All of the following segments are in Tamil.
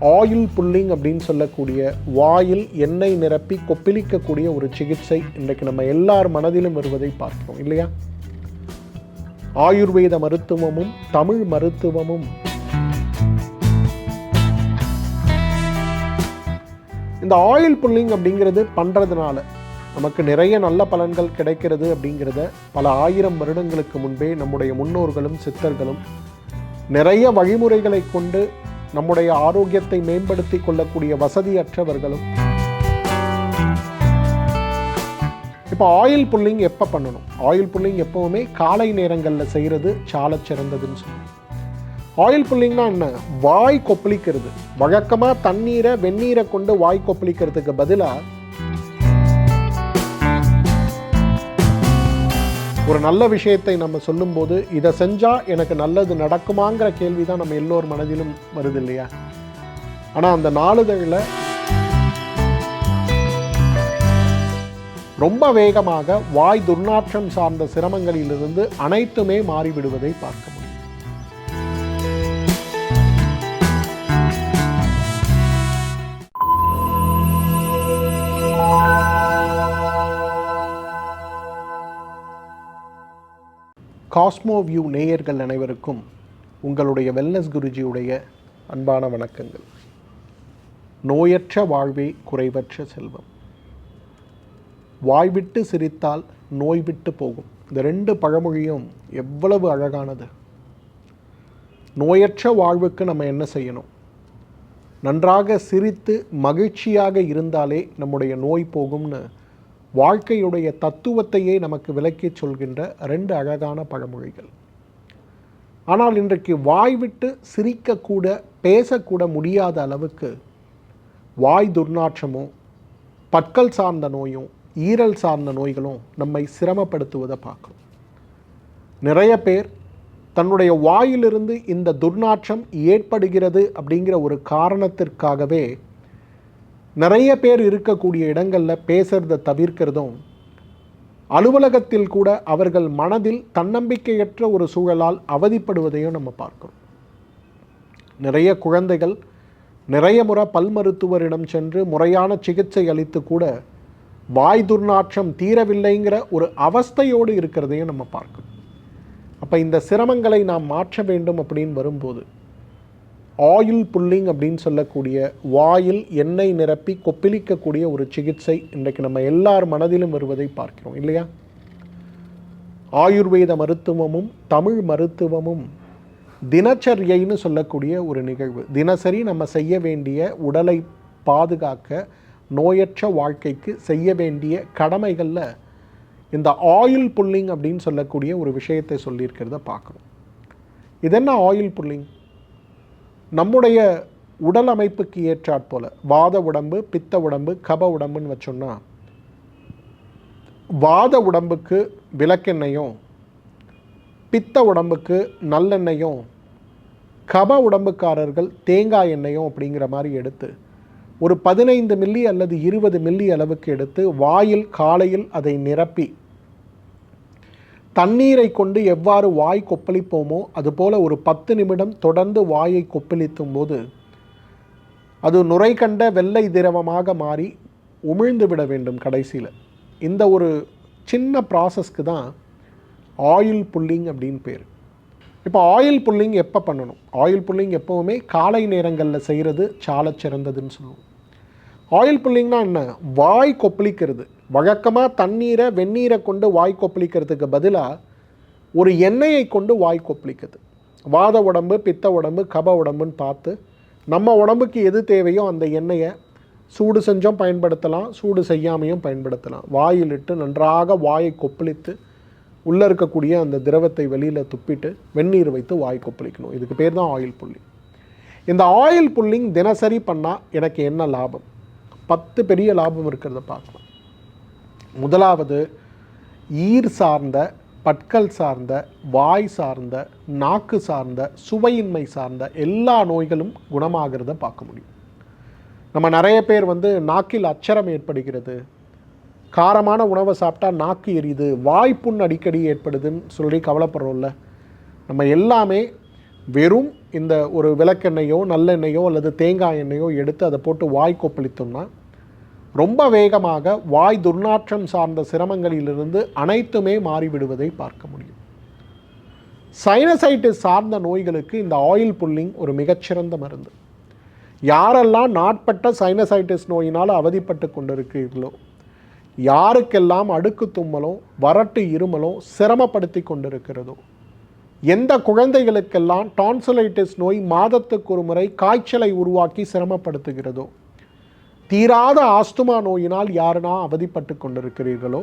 ஆயில் புல்லிங் அப்படின்னு சொல்லக்கூடிய வாயில் எண்ணெய் நிரப்பி கொப்பிளிக்கக்கூடிய ஒரு சிகிச்சை இன்றைக்கு நம்ம எல்லார் மனதிலும் வருவதை பார்க்கிறோம் இல்லையா? ஆயுர்வேத மருத்துவமும் தமிழ் மருத்துவமும். இந்த ஆயில் புல்லிங் அப்படிங்கிறது பண்ணுறதுனால நமக்கு நிறைய நல்ல பலன்கள் கிடைக்கிறது அப்படிங்கிறத பல ஆயிரம் வருடங்களுக்கு முன்பே நம்முடைய முன்னோர்களும் சித்தர்களும் நிறைய வழிமுறைகளை கொண்டு நம்முடைய ஆரோக்கியத்தை மேம்படுத்தி கொள்ளக்கூடிய வசதியற்றவர்களும். இப்போ ஆயில் புல்லிங் எப்போ பண்ணணும்? ஆயில் புல்லிங் எப்போவுமே காலை நேரங்களில் செய்கிறது சால சிறந்ததுன்னு சொல்லுவோம் ஆயில் புல்லிங்னா என்ன? வாய் கொப்பளிக்கிறது. வழக்கமாக தண்ணீரை வெந்நீரை கொண்டு வாய் கொப்பளிக்கிறதுக்கு பதிலாக ஒரு நல்ல விஷயத்தை நம்ம சொல்லும்போது இதை செஞ்சால் எனக்கு நல்லது நடக்குமாங்கிற கேள்வி தான் நம்ம எல்லோர் மனதிலும் வருது இல்லையா? ஆனால் அந்த நாளிதழில் ரொம்ப வேகமாக வாய் துர்நாற்றம் சார்ந்த சிரமங்களிலிருந்து அனைத்துமே மாறிவிடுவதை பார்க்க காஸ்மோ வியூ நேயர்கள் அனைவருக்கும் உங்களுடைய வெல்னஸ் குருஜியுடைய அன்பான வணக்கங்கள். நோயற்ற வாழ்வே குறைவற்ற செல்வம். வாய்விட்டு சிரித்தால் நோய் விட்டு போகும். இந்த ரெண்டு பழமொழியும் எவ்வளவு அழகானது. நோயற்ற வாழ்வுக்கு நம்ம என்ன செய்யணும்? நன்றாக சிரித்து மகிழ்ச்சியாக இருந்தாலே நம்முடைய நோய் போகும்னு வாழ்க்கையுடைய தத்துவத்தையே நமக்கு விளக்கிச் சொல்கின்ற ரெண்டு அழகான பழமொழிகள். ஆனால் இன்றைக்கு வாய் விட்டு சிரிக்கக்கூட பேசக்கூட முடியாத அளவுக்கு வாய் துர்நாற்றமோ பற்கள் சார்ந்த நோயும் ஈரல் சார்ந்த நோய்களும் நம்மை சிரமப்படுத்துவதை பார்க்குறோம் நிறைய பேர் தன்னுடைய வாயிலிருந்து இந்த துர்நாற்றம் ஏற்படுகிறது அப்படிங்கிற ஒரு காரணத்திற்காகவே நிறைய பேர் இருக்கக்கூடிய இடங்களில் பேசுறதை தவிர்க்கிறதும் அலுவலகத்தில் கூட அவர்கள் மனதில் தன்னம்பிக்கையற்ற ஒரு சூழலால் அவதிப்படுவதையும் நம்ம பார்க்கிறோம். நிறைய குழந்தைகள் நிறைய முறை பல் மருத்துவரிடம் சென்று முறையான சிகிச்சை அளித்து கூட வாய் துர்நாற்றம் தீரவில்லைங்கிற ஒரு அவஸ்தையோடு இருக்கிறதையும் நம்ம பார்க்கணும் அப்போ இந்த சிரமங்களை நாம் மாற்ற வேண்டும் அப்படின்னு வரும்போது ஆயில் புல்லிங் அப்படின்னு சொல்லக்கூடிய வாயில் எண்ணெய் நிரப்பி கொப்பிளிக்கக்கூடிய ஒரு சிகிச்சை இன்றைக்கு நம்ம எல்லார் மனதிலும் வருவதை பார்க்கிறோம் இல்லையா? ஆயுர்வேத மருத்துவமும் தமிழ் மருத்துவமும் தினச்சரியைன்னு சொல்லக்கூடிய ஒரு நிகழ்வு. தினசரி நம்ம செய்ய வேண்டிய உடலை பாதுகாக்க நோயற்ற வாழ்க்கைக்கு செய்ய வேண்டிய கடமைகளில் இந்த ஆயில் புல்லிங் அப்படின்னு சொல்லக்கூடிய ஒரு விஷயத்தை சொல்லியிருக்கிறத பார்க்குறோம். இது என்ன ஆயில் புல்லிங்? நம்முடைய உடல் அமைப்புக்கு ஏற்றாற் போல வாத உடம்பு பித்த உடம்பு கப உடம்புன்னு வச்சோம்னா வாத உடம்புக்கு விளக்கெண்ணையும் பித்த உடம்புக்கு நல்லெண்ணெயும் கப உடம்புக்காரர்கள் தேங்காய் எண்ணெயும் அப்படிங்கிற மாதிரி எடுத்து ஒரு பதினைந்து மில்லி அல்லது இருபது மில்லி அளவுக்கு எடுத்து வாயில் காலையில் அதை நிரப்பி தண்ணீரை கொண்டு எவ்வாறு வாய் கொப்பளிப்போமோ அதுபோல் ஒரு பத்து நிமிடம் தொடர்ந்து வாயை கொப்பளித்தும் போது அது நுரை கண்ட வெள்ளை திரவமாக மாறி உமிழ்ந்து விட வேண்டும் கடைசியில். இந்த ஒரு சின்ன ப்ராசஸ்க்கு தான் ஆயில் புல்லிங் அப்படின்னு பேர். இப்போ ஆயில் புல்லிங் எப்போ பண்ணணும்? ஆயில் புல்லிங் எப்போவுமே காலை நேரங்களில் செய்கிறது சால சிறந்ததுன்னு சொல்லுவோம். ஆயில் புல்லிங்னா என்ன? வாய் கொப்பளிக்கிறது. வழக்கமாக தண்ணீரை வெந்நீரை கொண்டு வாய் கொப்பளிக்கிறதுக்கு பதிலாக ஒரு எண்ணெயை கொண்டு வாய் கொப்பளிக்குது. வாத உடம்பு பித்த உடம்பு கப உடம்புன்னு பார்த்து நம்ம உடம்புக்கு எது தேவையோ அந்த எண்ணெயை சூடு செஞ்சும் பயன்படுத்தலாம் சூடு செய்யாமையும் பயன்படுத்தலாம். வாயிலிட்டு நன்றாக வாயை கொப்பளித்து உள்ளே இருக்கக்கூடிய அந்த திரவத்தை வெளியில் துப்பிட்டு வெந்நீர் வைத்து வாய் கொப்பளிக்கணும். இதுக்கு பேர் தான் ஆயில் புல்லிங். இந்த ஆயில் புல்லிங் தினசரி பண்ணால் எனக்கு என்ன லாபம்? பத்து பெரிய லாபம் இருக்கிறத பார்க்கலாம் முதலாவது ஈர் சார்ந்த பற்கள் சார்ந்த வாய் சார்ந்த நாக்கு சார்ந்த சுவையின்மை சார்ந்த எல்லா நோய்களும் குணமாகிறத பார்க்க முடியும். நம்ம நிறைய பேர் வந்து நாக்கில் அச்சரம் ஏற்படுகிறது. காரமான உணவை சாப்பிட்டா நாக்கு எரியுது. வாய்ப்புண் அடிக்கடி ஏற்படுதுன்னு சொல்லி கவலைப்படுறோம்ல. நம்ம எல்லாமே வெறும் இந்த ஒரு விளக்கெண்ணெயோ நல்லெண்ணெயோ அல்லது தேங்காய் எண்ணெயோ எடுத்து அதை போட்டு வாய் கொப்பளித்தோம்னா ரொம்ப வேகமாக வாய் துர்நாற்றம் சார்ந்த சிரமங்களிலிருந்து அனைத்துமே மாறிவிடுவதை பார்க்க முடியும். சைனசைட்டிஸ் சார்ந்த நோய்களுக்கு இந்த ஆயில் புல்லிங் ஒரு மிகச்சிறந்த மருந்து. யாரெல்லாம் நாட்பட்ட சைனசைட்டிஸ் நோயினால் அவதிப்பட்டு கொண்டிருக்கிறீர்களோ யாருக்கெல்லாம் அடுக்கு தும்மலோ வறட்டு இருமலோ சிரமப்படுத்தி கொண்டிருக்கிறதோ எந்த குழந்தைகளுக்கெல்லாம் டான்சுலைட்டிஸ் நோய் மாதத்துக்கு ஒரு முறை காய்ச்சலை உருவாக்கி சிரமப்படுத்துகிறதோ தீராத ஆஸ்துமா நோயினால் யாருனா அவதிப்பட்டு கொண்டிருக்கிறீர்களோ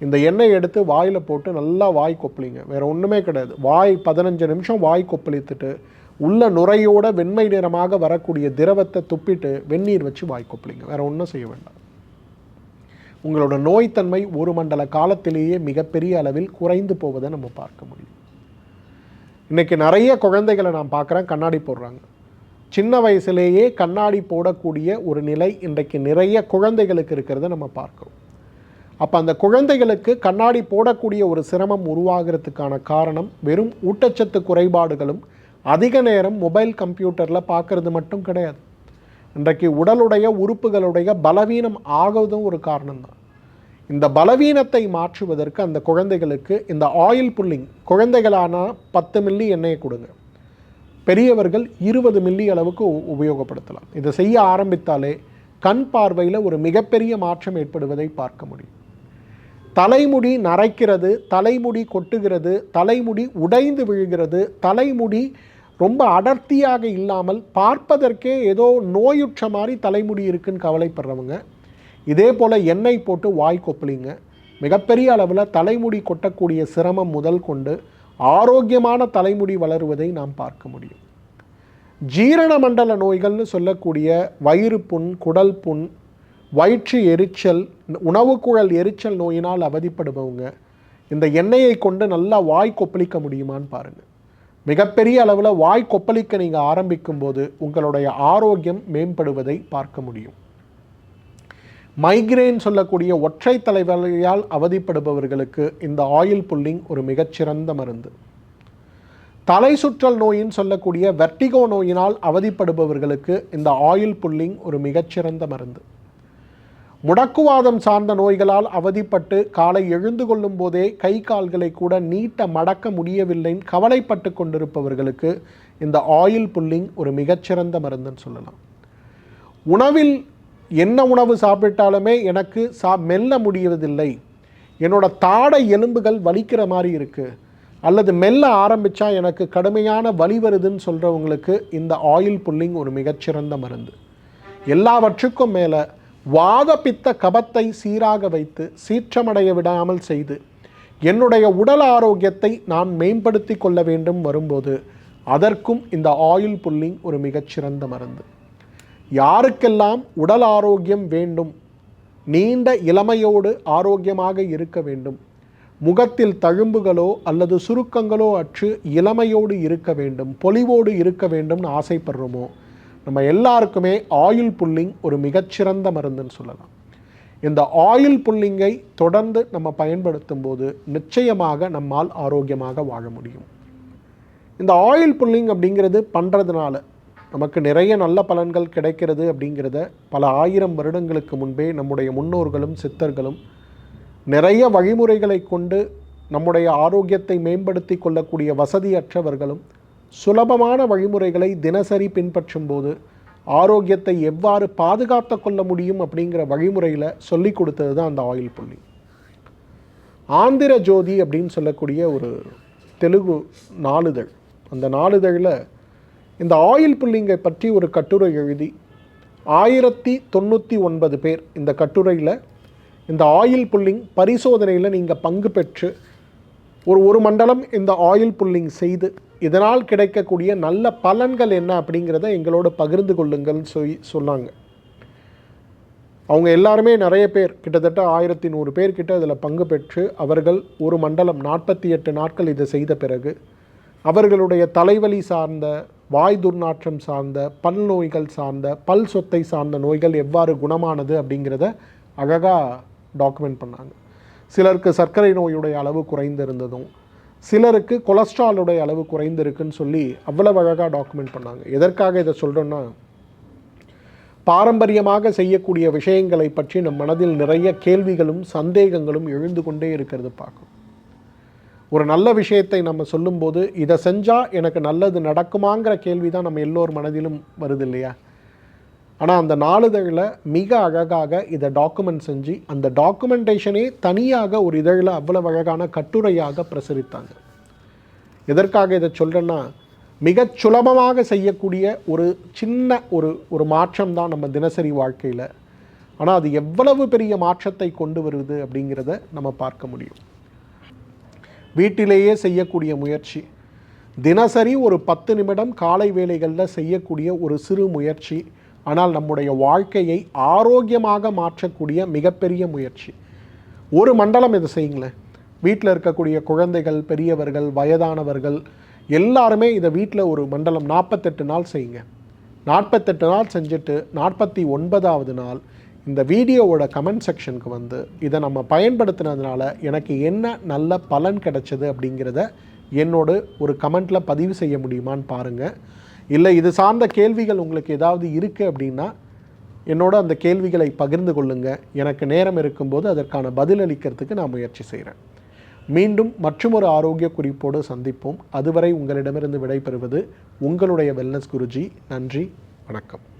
இந்த எண்ணெய் எடுத்து வாயில் போட்டு நல்லா வாய் கொப்பளிங்க. வேறு ஒன்றுமே கிடையாது. வாய் பதினஞ்சு நிமிஷம் வாய் கொப்பளித்துட்டு உள்ள நுரையோட வெண்மை நிறமாக வரக்கூடிய திரவத்தை துப்பிட்டு வெந்நீர் வச்சு வாய் கொப்பளிங்க. வேறு ஒன்றும் செய்ய வேண்டாம். உங்களோட நோய்த்தன்மை ஒரு மண்டல காலத்திலேயே மிகப்பெரிய அளவில் குறைந்து போவதை நம்ம பார்க்க முடியும். இன்றைக்கி நிறைய குழந்தைகளை நான் பார்க்குறேன் கண்ணாடி போடுறாங்க. சின்ன வயசுலேயே கண்ணாடி போடக்கூடிய ஒரு நிலை இன்றைக்கு நிறைய குழந்தைகளுக்கு இருக்கிறத நம்ம பார்க்குறோம். அப்போ அந்த குழந்தைகளுக்கு கண்ணாடி போடக்கூடிய ஒரு சிரமம் உருவாகிறதுக்கான காரணம் வெறும் ஊட்டச்சத்து குறைபாடுகளும் அதிக நேரம் மொபைல் கம்ப்யூட்டரில் பார்க்குறது மட்டும் கிடையாது. இன்றைக்கு உடலுடைய உறுப்புகளுடைய பலவீனம் ஆகுவதும் ஒரு காரணம்தான். இந்த பலவீனத்தை மாற்றுவதற்கு அந்த குழந்தைகளுக்கு இந்த ஆயில் புல்லிங் குழந்தைகளான பத்து மில்லி எண்ணெயை கொடுங்க. பெரியவர்கள் இருபது மில்லி அளவுக்கு உ- உபயோகப்படுத்தலாம். இதை செய்ய ஆரம்பித்தாலே கண் பார்வையில் ஒரு மிகப்பெரிய மாற்றம் ஏற்படுவதை பார்க்க முடியும். தலைமுடி நரைக்கிறது தலைமுடி கொட்டுகிறது தலைமுடி உடைந்து விழுகிறது தலைமுடி ரொம்ப அடர்த்தியாக இல்லாமல் பார்ப்பதற்கே ஏதோ நோயுற்ற மாதிரி தலைமுடி இருக்குன்னு கவலைப்படுறவங்க இதே போல் எண்ணெய் போட்டு வாய் கொப்பளிங்க. மிகப்பெரிய அளவில் தலைமுடி கொட்டக்கூடிய சிரமம் முதல் கொண்டு ஆரோக்கியமான தலைமுடி வளருவதை நாம் பார்க்க முடியும். ஜீரண மண்டல நோய்கள்னு சொல்லக்கூடிய வயிறு புண் குடல் புண் வயிற்று எரிச்சல் உணவுக்குழல் எரிச்சல் நோயினால் அவதிப்படுபவங்க இந்த எண்ணெயை கொண்டு நல்லா வாய் கொப்பளிக்க முடியுமான்னு பாருங்கள் மிகப்பெரிய அளவில் வாய் கொப்பளிக்க நீங்கள் ஆரம்பிக்கும்போது உங்களுடைய ஆரோக்கியம் மேம்படுவதை பார்க்க முடியும். மைக்ரேன் சொல்லக்கூடிய ஒற்றை தலைவலியால் அவதிப்படுபவர்களுக்கு இந்த ஆயில் புல்லிங் ஒரு மிகச்சிறந்த மருந்து. தலை சுற்றல் நோயின்னு சொல்லக்கூடிய வெர்டிகோ நோயினால் அவதிப்படுபவர்களுக்கு இந்த ஆயில் புல்லிங் ஒரு மிகச்சிறந்த மருந்து. முடக்குவாதம் சார்ந்த நோய்களால் அவதிப்பட்டு காலை எழுந்து கொள்ளும் போதே கை கால்களை கூட நீட்ட மடக்க முடியவில்லைன்னு கவலைப்பட்டு கொண்டிருப்பவர்களுக்கு இந்த ஆயில் புல்லிங் ஒரு மிகச்சிறந்த மருந்துன்னு சொல்லலாம். உணவில் என்ன உணவு சாப்பிட்டாலுமே எனக்கு சா மெல்ல முடியவதில்லை என்னோட தாடை எலும்புகள் வலிக்கிற மாதிரி இருக்குது அல்லது மெல்ல ஆரம்பித்தா எனக்கு கடுமையான வலி வருதுன்னு சொல்கிறவங்களுக்கு இந்த ஆயில் புல்லிங் ஒரு மிகச்சிறந்த மருந்து. எல்லாவற்றுக்கும் மேலே வாதப்பித்த கபத்தை சீராக வைத்து சீற்றமடைய விடாமல் செய்து என்னுடைய உடல் ஆரோக்கியத்தை நான் மேம்படுத்தி கொள்ள வேண்டும் வரும்போது அதற்கும் இந்த ஆயில் புல்லிங் ஒரு மிகச்சிறந்த மருந்து. யாருக்கெல்லாம் உடல் ஆரோக்கியம் வேண்டும்? நீண்ட இளமையோடு ஆரோக்கியமாக இருக்க வேண்டும். முகத்தில் தழும்புகளோ அல்லது சுருக்கங்களோ அற்று இளமையோடு இருக்க வேண்டும். பொலிவோடு இருக்க வேண்டும்னு ஆசைப்படுறோமோ? நம்ம எல்லாருக்குமே ஆயில் புல்லிங் ஒரு மிகச்சிறந்த மருந்துன்னு சொல்லலாம். இந்த ஆயில் புல்லிங்கை தொடர்ந்து நம்ம பயன்படுத்தும் போது நிச்சயமாக நம்மால் ஆரோக்கியமாக வாழ முடியும். இந்த ஆயில் புல்லிங் அப்படிங்கிறது பண்ணுறதுனால நமக்கு நிறைய நல்ல பலன்கள் கிடைக்கிறது அப்படிங்கிறத பல ஆயிரம் வருடங்களுக்கு முன்பே நம்முடைய முன்னோர்களும் சித்தர்களும் நிறைய வழிமுறைகளை கொண்டு நம்முடைய ஆரோக்கியத்தை மேம்படுத்தி கொள்ளக்கூடிய வசதியற்றவர்களும் சுலபமான வழிமுறைகளை தினசரி பின்பற்றும் போது ஆரோக்கியத்தை எவ்வாறு பாதுகாத்து கொள்ள முடியும் அப்படிங்கிற வழிமுறையில் சொல்லி கொடுத்தது தான் அந்த ஆயில் புள்ளி. ஆந்திர ஜோதி அப்படின்னு சொல்லக்கூடிய ஒரு தெலுங்கு நாளிதழ். அந்த நாளிதழில் இந்த ஆயில் புல்லிங்கை பற்றி ஒரு கட்டுரை எழுதி ஆயிரத்தி தொண்ணூற்றி ஒன்பது பேர் இந்த கட்டுரையில் இந்த ஆயில் புல்லிங் பரிசோதனையில் நீங்கள் பங்கு பெற்று ஒரு ஒரு மண்டலம் இந்த ஆயில் புல்லிங் செய்து இதனால் கிடைக்கக்கூடிய நல்ல பலன்கள் என்ன அப்படிங்கிறத எங்களோட பகிர்ந்து கொள்ளுங்கள்னு சொல்லி சொன்னாங்க. அவங்க எல்லாருமே நிறைய பேர் கிட்டத்தட்ட ஆயிரத்தி நூறு பேர்கிட்ட அதில் இதில் பங்கு பெற்று அவர்கள் ஒரு மண்டலம் நாற்பத்தி எட்டு நாட்கள் இதை செய்த பிறகு அவர்களுடைய தலைவலி சார்ந்த வாய் துர்நாற்றம் சார்ந்த பல் நோய்கள் சார்ந்த பல் சொத்தை சார்ந்த நோய்கள் எவ்வாறு குணமானது அப்படிங்கிறத அழகாக டாக்குமெண்ட் பண்ணாங்க. சிலருக்கு சர்க்கரை நோயுடைய அளவு குறைந்திருந்ததும் சிலருக்கு கொலஸ்ட்ராலுடைய அளவு குறைந்திருக்குன்னு சொல்லி அவ்வளவு அழகாக டாக்குமெண்ட் பண்ணாங்க. எதற்காக இதை சொல்கிறோன்னா பாரம்பரியமாக செய்யக்கூடிய விஷயங்களை பற்றி நம் மனதில் நிறைய கேள்விகளும் சந்தேகங்களும் எழுந்து கொண்டே இருக்கிறது பார்க்கும் ஒரு நல்ல விஷயத்தை நம்ம சொல்லும்போது இதை செஞ்சால் எனக்கு நல்லது நடக்குமாங்கிற கேள்வி தான் நம்ம எல்லோர் மனதிலும் வருது இல்லையா? ஆனால் அந்த நாளிதழில் மிக அழகாக இதை டாக்குமெண்ட் செஞ்சு அந்த டாக்குமெண்டேஷனே தனியாக ஒரு இதழில் அவ்வளவு அழகான கட்டுரையாக பிரசரித்தாங்க. எதற்காக இதை சொல்கிறேன்னா மிகச் சுலபமாக செய்யக்கூடிய ஒரு சின்ன ஒரு ஒரு மாற்றம் தான் நம்ம தினசரி வாழ்க்கையில். ஆனால் அது எவ்வளவு பெரிய மாற்றத்தை கொண்டு வருது அப்படிங்கிறத நம்ம பார்க்க முடியும். வீட்டிலேயே செய்யக்கூடிய முயற்சி. தினசரி ஒரு பத்து நிமிடம் காலை வேலைகளில் செய்யக்கூடிய ஒரு சிறு முயற்சி. ஆனால் நம்முடைய வாழ்க்கையை ஆரோக்கியமாக மாற்றக்கூடிய மிகப்பெரிய முயற்சி. ஒரு மண்டலம் இதை செய்யுங்களேன். வீட்டில் இருக்கக்கூடிய குழந்தைகள் பெரியவர்கள் வயதானவர்கள் எல்லாருமே இதை வீட்டில் ஒரு மண்டலம் நாற்பத்தெட்டு நாள் செய்யுங்க. நாற்பத்தெட்டு நாள் செஞ்சுட்டு நாற்பத்தி ஒன்பதாவது நாள் இந்த வீடியோவோட கமெண்ட் செக்ஷனுக்கு வந்து இதை நம்ம பயன்படுத்தினதுனால எனக்கு என்ன நல்ல பலன் கிடைச்சது அப்படிங்கிறத என்னோட ஒரு கமெண்ட்டில் பதிவு செய்ய முடியுமான்னு பாருங்கள் இல்லை இது சார்ந்த கேள்விகள் உங்களுக்கு ஏதாவது இருக்குது அப்படின்னா என்னோட அந்த கேள்விகளை பகிர்ந்து கொள்ளுங்கள் எனக்கு நேரம் இருக்கும்போது அதற்கான பதில் அளிக்கிறதுக்கு நான் முயற்சி செய்கிறேன் மீண்டும் மற்றொரு ஆரோக்கிய குறிப்போடு சந்திப்போம். அதுவரை உங்களிடமிருந்து விடைபெறுவது உங்களுடைய வெல்னஸ் குருஜி. நன்றி வணக்கம்.